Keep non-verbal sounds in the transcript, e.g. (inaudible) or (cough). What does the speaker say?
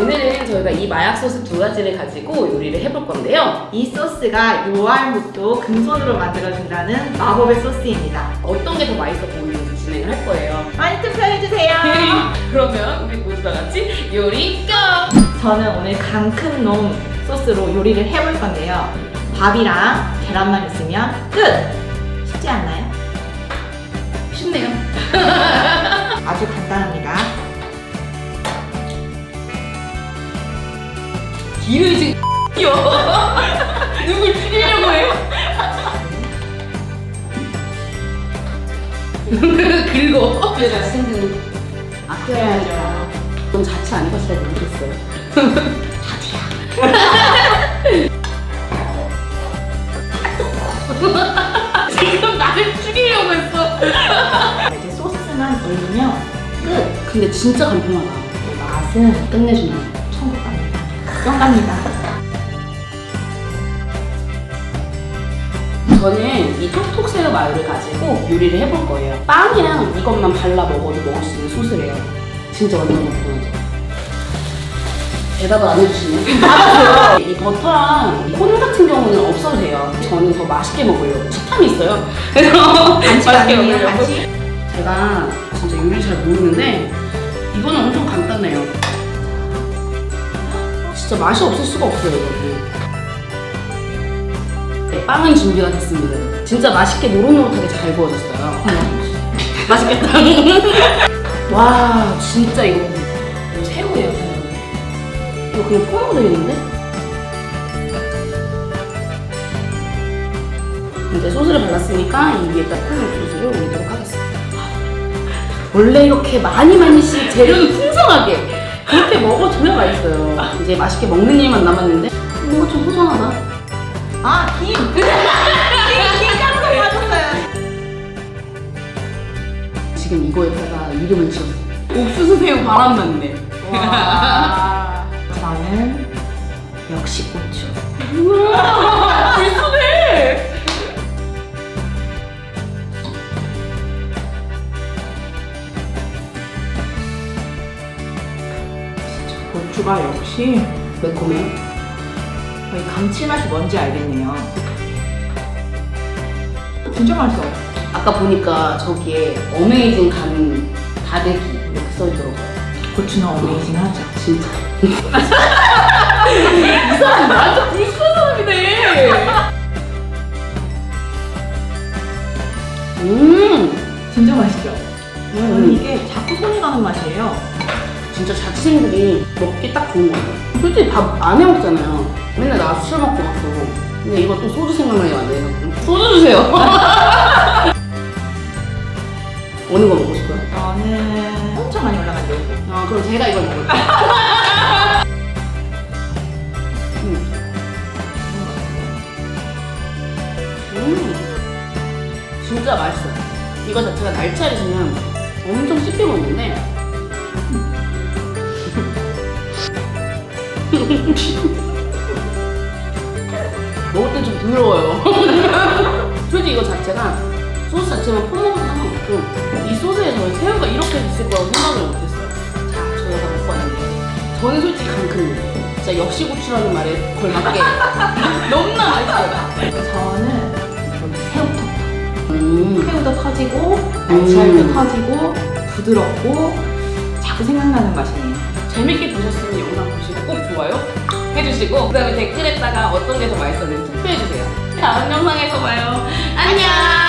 마요를 가지고 요리를 해볼 건데요. 이 소스가 요알못도 금손으로 만들어준다는 마법의 소스입니다. 어떤 게 더 맛있어 보이는지 진행을 할 거예요. 많이 투표해주세요. (laughs) 그러면 우리 모두 다 같이 요리 고! 저는 오늘 강큰 놈 소스로 요리를 해볼 건데요. 밥이랑 계란만 있으면 끝! 쉽지 않나요? 쉽네요. (laughs) 아주 간단합니다. 길을 지금 (laughs) 누굴 죽이려고 해? (laughs) 긁어. 내 자신은 아껴야죠. 넌 자취 안 해봤어야 모르겠어요. (laughs) 지금 나를 죽이려고 했어. 이제 소스만 올리면 끝! 근데 진짜 간편하다. 맛은 끝내주네. 갑니다. 저는 이 톡톡 새우 마요를 가지고 요리를 해볼 거예요. 빵이랑 이것만 발라 먹어도 먹을 수 있는 소스래요. 진짜 완전 간편하죠. 대답을 안 해주시네. (laughs) 알았어요. 이 버터랑 콘 같은 경우는 없어도 돼요. 저는 더 맛있게 먹으려고. 식탐이 있어요. (laughs) 그래서 맛있게 먹으려고. 제가 진짜 요리 잘 모르는데 이거는 엄청 간단해요. 진짜 맛이 없을 수가 없어요, 이거는. 네, 빵은 준비가 됐습니다. 진짜 맛있게 노릇노릇하게 잘 구워졌어요. 맛있겠다. (laughs) 와, 진짜 이거, 새우예요, 새우. 이거 그냥 있는데? 이제 소스를 발랐으니까 이 위에다 푸른 소스를 올리도록 하겠습니다. (laughs) 원래 이렇게 많이 많이씩 재료는 풍성하게 그렇게 먹어줘야 맛있어요. 이제 맛있게 먹는 일만 남았는데 뭔가 좀 허전하다. 아, 김! (laughs) 김, 김가루 빠졌어요. 지금 이거에다가 이름을 지었어. 옥수수 새우 바람 났네. 와. (laughs) 저는 역시 고추. 우와, 고추가 역시 매콤해요. 거의 감칠맛이 뭔지 알겠네요. 진짜 맛있어요. 아까 보니까 저기에 어메이징 간 다대기 이렇게 써있더라고요. 고추는 어메이징 하죠. 진짜. (laughs) 이 사람 완전 불순한 사람이네. 음, 진짜 맛있죠? 저는 음. 이게 자꾸 손이 가는 맛이에요. 진짜 자취생들이 먹기 딱 좋은 거 같아요. 솔직히 밥 안 해 먹잖아요. 맨날 나와서 술 먹고 막 그러고. 근데 이거 또 소주 생각나게 만드네. 소주 주세요. (laughs) 어느 거 먹고 싶어요? 저는 엄청 많이 올라간대요. 아, 그럼 제가 이걸 먹을게요. 음. 음, 진짜 맛있어요. 이거 자체가 그냥 엄청 씹게 먹는데. (laughs) 먹을 땐좀 더러워요. (laughs) 솔직히 이거 자체가 소스 자체만 퍼먹어도 상관없고 이 소스에 저는 새우가 이렇게 있을 거라고 생각을 못했어요. 자, 저희가 다 먹고 왔는데 저는 솔직히 강큰이에요. 진짜 역시 고추라는 말에 걸맞게 (laughs) 너무나 맛있어요. 저는 새우부터. 음. 새우도 터지고, 날치알도 터지고, 부드럽고, 자꾸 생각나는 맛이에요. 재밌게 보셨으면 영상 보시고 꼭 좋아요 해주시고 그 다음에 댓글에다가 어떤 게 더 맛있었는지 투표해주세요. 다음 영상에서 봐요. 안녕!